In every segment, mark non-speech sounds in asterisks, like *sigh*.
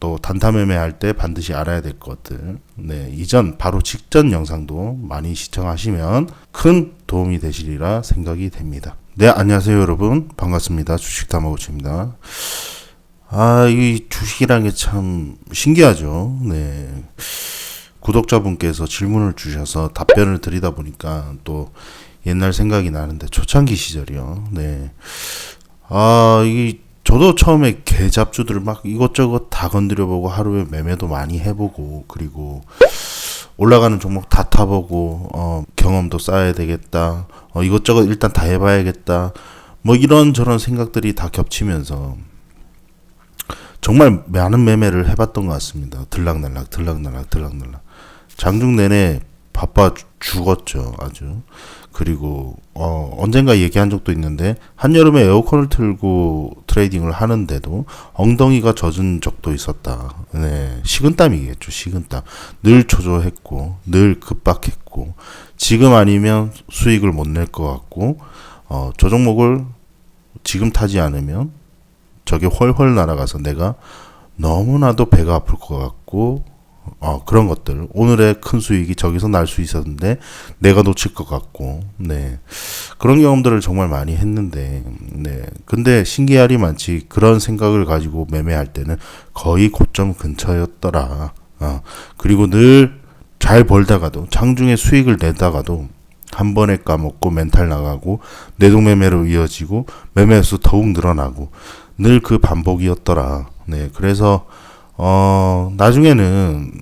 또 단타 매매할 때 반드시 알아야 될 것들. 네, 이전 바로 직전 영상도 많이 시청하시면 큰 도움이 되시리라 생각이 됩니다. 네, 안녕하세요, 여러분. 반갑습니다. 주식 다마고치입니다. 아, 이 주식이라는 게참 신기하죠. 네. 구독자분께서 질문을 주셔서 답변을 드리다 보니까 또 옛날 생각이 나는데 초창기 시절이요. 네. 아, 이 저도 처음에 개 잡주들을 막 이것저것 다 건드려보고 하루에 매매도 많이 해보고 그리고 올라가는 종목 다 타보고 어, 경험도 쌓아야 되겠다. 어, 이것저것 일단 다 해봐야겠다. 뭐 이런 저런 생각들이 다 겹치면서 정말 많은 매매를 해봤던 것 같습니다. 들락날락, 들락날락, 들락날락. 장중 내내 바빠 죽었죠, 아주. 그리고 어, 언젠가 얘기한 적도 있는데 한여름에 에어컨을 틀고 트레이딩을 하는데도 엉덩이가 젖은 적도 있었다. 네, 식은땀이겠죠, 식은땀. 늘 초조했고 늘 급박했고 지금 아니면 수익을 못 낼 것 같고 어, 저 종목을 지금 타지 않으면 저게 훨훨 날아가서 내가 너무나도 배가 아플 것 같고 어, 그런 것들. 오늘의 큰 수익이 저기서 날 수 있었는데 내가 놓칠 것 같고, 네. 그런 경험들을 정말 많이 했는데, 네. 근데 신기하리 많지 그런 생각을 가지고 매매할 때는 거의 고점 근처였더라. 어, 그리고 늘 잘 벌다가도 장중에 수익을 내다가도 한 번에 까먹고 멘탈 나가고 내동매매로 이어지고 매매수 더욱 늘어나고 늘 그 반복이었더라. 네. 그래서 어, 나중에는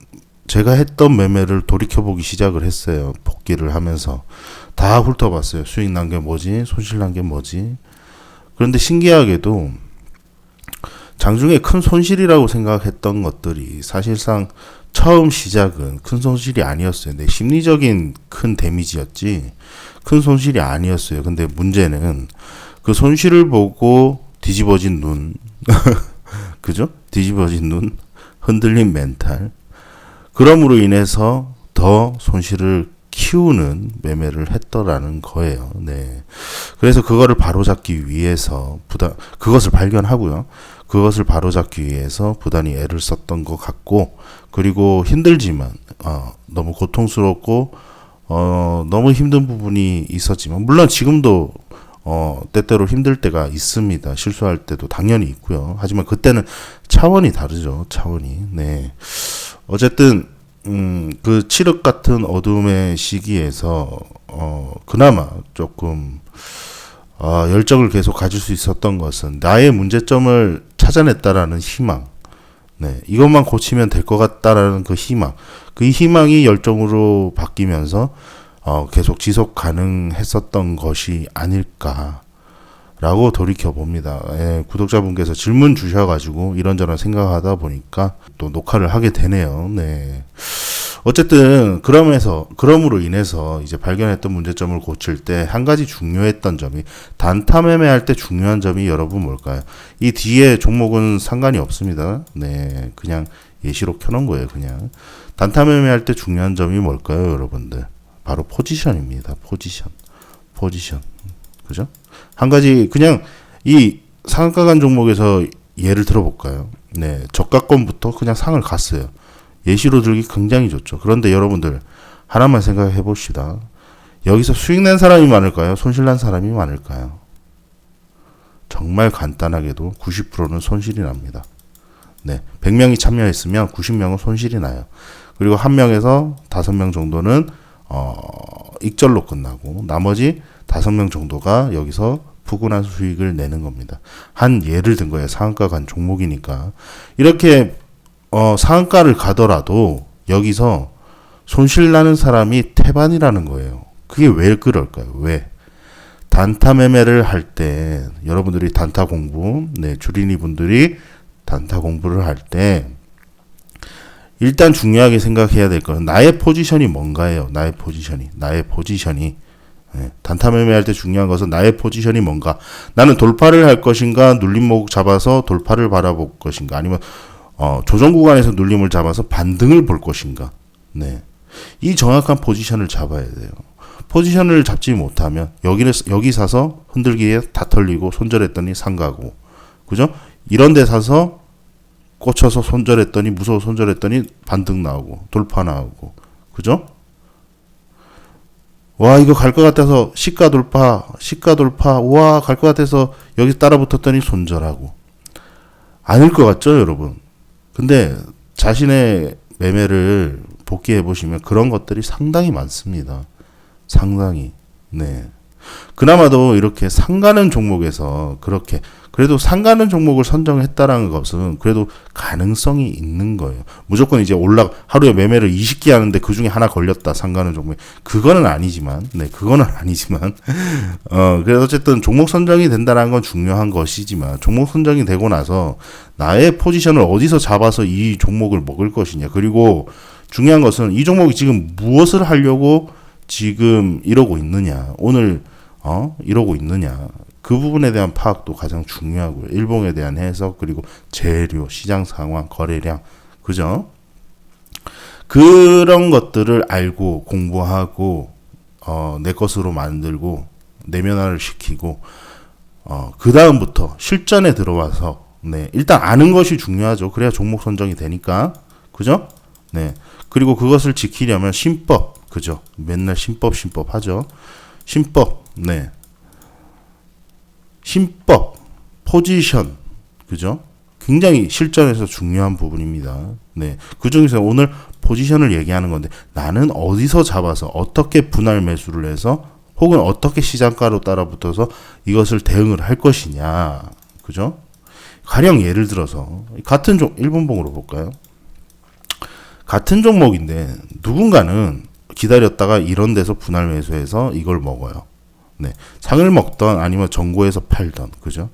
제가 했던 매매를 돌이켜보기 시작을 했어요. 복귀를 하면서. 다 훑어봤어요. 수익 난 게 뭐지? 손실 난 게 뭐지? 그런데 신기하게도 장중에 큰 손실이라고 생각했던 것들이 사실상 처음 시작은 큰 손실이 아니었어요. 내 심리적인 큰 데미지였지 큰 손실이 아니었어요. 근데 문제는 그 손실을 보고 뒤집어진 눈, *laughs* 그죠? 뒤집어진 눈, 흔들린 멘탈. 그럼으로 인해서 더 손실을 키우는 매매를 했더라는 거예요. 네. 그래서 그거를 바로잡기 위해서 부담, 그것을 발견하고요. 그것을 바로잡기 위해서 부단히 애를 썼던 것 같고, 그리고 힘들지만, 어, 너무 고통스럽고, 어, 너무 힘든 부분이 있었지만, 물론 지금도 어, 때때로 힘들 때가 있습니다. 실수할 때도 당연히 있고요. 하지만 그때는 차원이 다르죠. 차원이. 네. 어쨌든 음, 그 칠흑 같은 어둠의 시기에서 어, 그나마 조금 어, 열정을 계속 가질 수 있었던 것은 나의 문제점을 찾아냈다라는 희망. 네. 이것만 고치면 될 것 같다라는 그 희망. 그 희망이 열정으로 바뀌면서 어, 계속 지속 가능했었던 것이 아닐까라고 돌이켜 봅니다. 예, 구독자분께서 질문 주셔가지고 이런저런 생각하다 보니까 또 녹화를 하게 되네요. 네. 어쨌든 그러면서 그럼으로 인해서 이제 발견했던 문제점을 고칠 때 한 가지 중요했던 점이 단타 매매할 때 중요한 점이 여러분 뭘까요? 이 뒤에 종목은 상관이 없습니다. 네, 그냥 예시로 켜놓은 거예요. 그냥 단타 매매할 때 중요한 점이 뭘까요, 여러분들? 바로 포지션입니다. 포지션. 포지션. 그죠? 한 가지 그냥 이 상한가 간 종목에서 예를 들어볼까요? 네. 저가권부터 그냥 상을 갔어요. 예시로 들기 굉장히 좋죠. 그런데 여러분들 하나만 생각해 봅시다. 여기서 수익 낸 사람이 많을까요? 손실 난 사람이 많을까요? 정말 간단하게도 90%는 손실이 납니다. 네. 100명이 참여했으면 90명은 손실이 나요. 그리고 한 명에서 다섯 명 정도는 어, 익절로 끝나고 나머지 다섯 명 정도가 여기서 푸근한 수익을 내는 겁니다. 한 예를 든 거예요. 상한가 간 종목이니까. 이렇게 어, 상한가를 가더라도 여기서 손실 나는 사람이 태반이라는 거예요. 그게 왜 그럴까요? 왜? 단타 매매를 할 때 여러분들이 단타 공부, 네, 주린이 분들이 단타 공부를 할 때 일단 중요하게 생각해야 될 거는 나의 포지션이 뭔가예요. 나의 포지션이. 나의 포지션이. 네. 단타 매매할 때 중요한 것은 나의 포지션이 뭔가. 나는 돌파를 할 것인가, 눌림목 잡아서 돌파를 바라볼 것인가, 아니면 어, 조정 구간에서 눌림을 잡아서 반등을 볼 것인가. 네. 이 정확한 포지션을 잡아야 돼요. 포지션을 잡지 못하면 여기를 여기 사서 흔들기에 다 털리고 손절했더니 상가고. 그죠? 이런 데 사서 꽂혀서 손절했더니 무서워 손절했더니 반등 나오고 돌파 나오고. 그죠? 와 이거 갈 것 같아서 시가 돌파 시가 돌파. 와 갈 것 같아서 여기 따라 붙었더니 손절하고. 아닐 것 같죠 여러분? 근데 자신의 매매를 복귀해 보시면 그런 것들이 상당히 많습니다. 상당히. 네. 그나마도 이렇게 상가는 종목에서 그렇게 그래도 상가는 종목을 선정했다라는 것은 그래도 가능성이 있는 거예요. 무조건 이제 올라 하루에 매매를 20개 하는데 그 중에 하나 걸렸다 상가는 종목. 그거는 아니지만 네 그거는 *laughs* 아니지만 어 그래서 어쨌든 종목 선정이 된다는 건 중요한 것이지만 종목 선정이 되고 나서 나의 포지션을 어디서 잡아서 이 종목을 먹을 것이냐. 그리고 중요한 것은 이 종목이 지금 무엇을 하려고 지금 이러고 있느냐. 오늘 어 이러고 있느냐 그 부분에 대한 파악도 가장 중요하고요. 일봉에 대한 해석 그리고 재료, 시장 상황, 거래량 그죠? 그런 것들을 알고 공부하고 어, 내 것으로 만들고 내면화를 시키고 어, 그 다음부터 실전에 들어와서 네 일단 아는 것이 중요하죠. 그래야 종목 선정이 되니까 그죠? 네 그리고 그것을 지키려면 신법 그죠? 맨날 신법 신법 하죠. 신법 네 신법, 포지션, 그죠? 굉장히 실전에서 중요한 부분입니다. 네. 그 중에서 오늘 포지션을 얘기하는 건데 나는 어디서 잡아서 어떻게 분할 매수를 해서 혹은 어떻게 시장가로 따라붙어서 이것을 대응을 할 것이냐. 그죠? 가령 예를 들어서 같은 종 일본 봉으로 볼까요? 같은 종목인데 누군가는 기다렸다가 이런 데서 분할 매수해서 이걸 먹어요. 네. 상을 먹던 아니면 전고에서 팔던 그죠?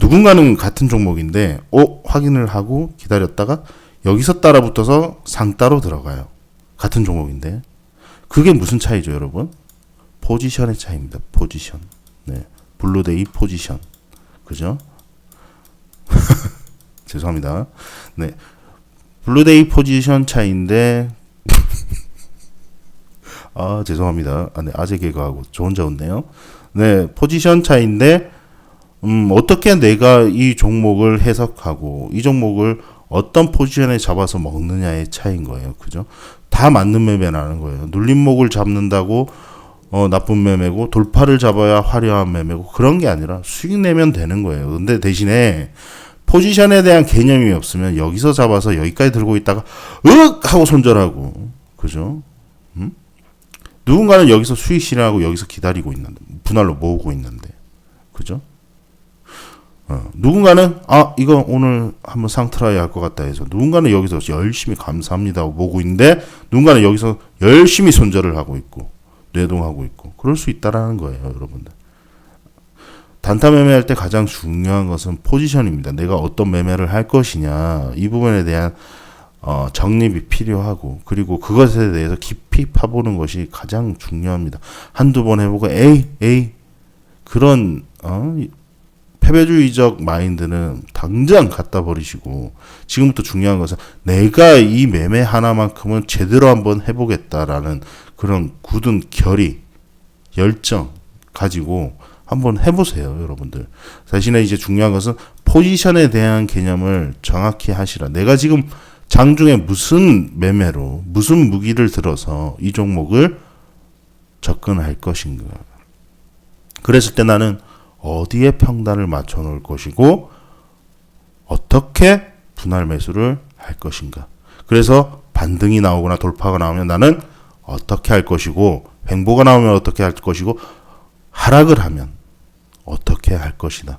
누군가는 같은 종목인데 어 확인을 하고 기다렸다가 여기서 따라 붙어서 상 따로 들어가요. 같은 종목인데 그게 무슨 차이죠, 여러분? 포지션의 차이입니다. 포지션. 네. 블루데이 포지션. 그죠? *laughs* 죄송합니다. 네. 블루데이 포지션 차이인데 아 죄송합니다. 아, 네, 아재 개그하고 저 혼자 웃네요. 네 포지션 차인데 음, 어떻게 내가 이 종목을 해석하고 이 종목을 어떤 포지션에 잡아서 먹느냐의 차이인 거예요. 그죠? 다 맞는 매매라는 거예요. 눌림목을 잡는다고 어, 나쁜 매매고 돌파를 잡아야 화려한 매매고 그런 게 아니라 수익 내면 되는 거예요. 근데 대신에 포지션에 대한 개념이 없으면 여기서 잡아서 여기까지 들고 있다가 윽 하고 손절하고 그죠? 음? 누군가는 여기서 수익 실현하고 여기서 기다리고 있는데 분할로 모으고 있는데. 그죠? 어, 누군가는 아 이거 오늘 한번 상트라이 할 것 같다 해서 누군가는 여기서 열심히 감사합니다 하고 보고 있는데 누군가는 여기서 열심히 손절을 하고 있고 뇌동하고 있고 그럴 수 있다라는 거예요 여러분들. 단타 매매할 때 가장 중요한 것은 포지션입니다. 내가 어떤 매매를 할 것이냐 이 부분에 대한 어, 정립이 필요하고 그리고 그것에 대해서 깊이 파보는 것이 가장 중요합니다. 한두 번 해보고 에이 에이 그런 어, 패배주의적 마인드는 당장 갖다 버리시고 지금부터 중요한 것은 내가 이 매매 하나만큼은 제대로 한번 해보겠다라는 그런 굳은 결의 열정 가지고 한번 해보세요, 여러분들. 대신에 이제 중요한 것은 포지션에 대한 개념을 정확히 하시라. 내가 지금 장중에 무슨 매매로 무슨 무기를 들어서 이 종목을 접근할 것인가. 그랬을 때 나는 어디에 평단을 맞춰 놓을 것이고 어떻게 분할 매수를 할 것인가. 그래서 반등이 나오거나 돌파가 나오면 나는 어떻게 할 것이고 횡보가 나오면 어떻게 할 것이고 하락을 하면 어떻게 할 것이다.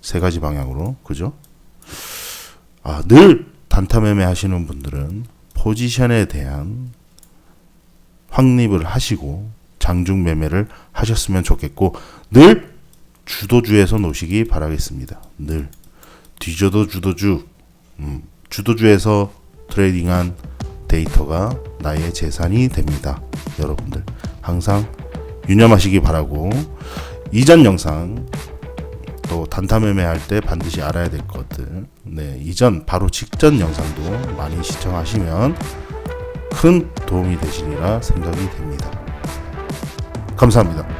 세 가지 방향으로 그죠? 아, 늘 단타 매매 하시는 분들은 포지션에 대한 확립을 하시고 장중 매매를 하셨으면 좋겠고 늘 주도주에서 노시기 바라겠습니다. 늘 뒤져도 주도주 음, 주도주에서 트레이딩한 데이터가 나의 재산이 됩니다. 여러분들 항상 유념하시기 바라고 이전 영상 또 단타 매매할 때 반드시 알아야 될 것들. 네, 이전 바로 직전 영상도 많이 시청하시면 큰 도움이 되시리라 생각이 됩니다. 감사합니다.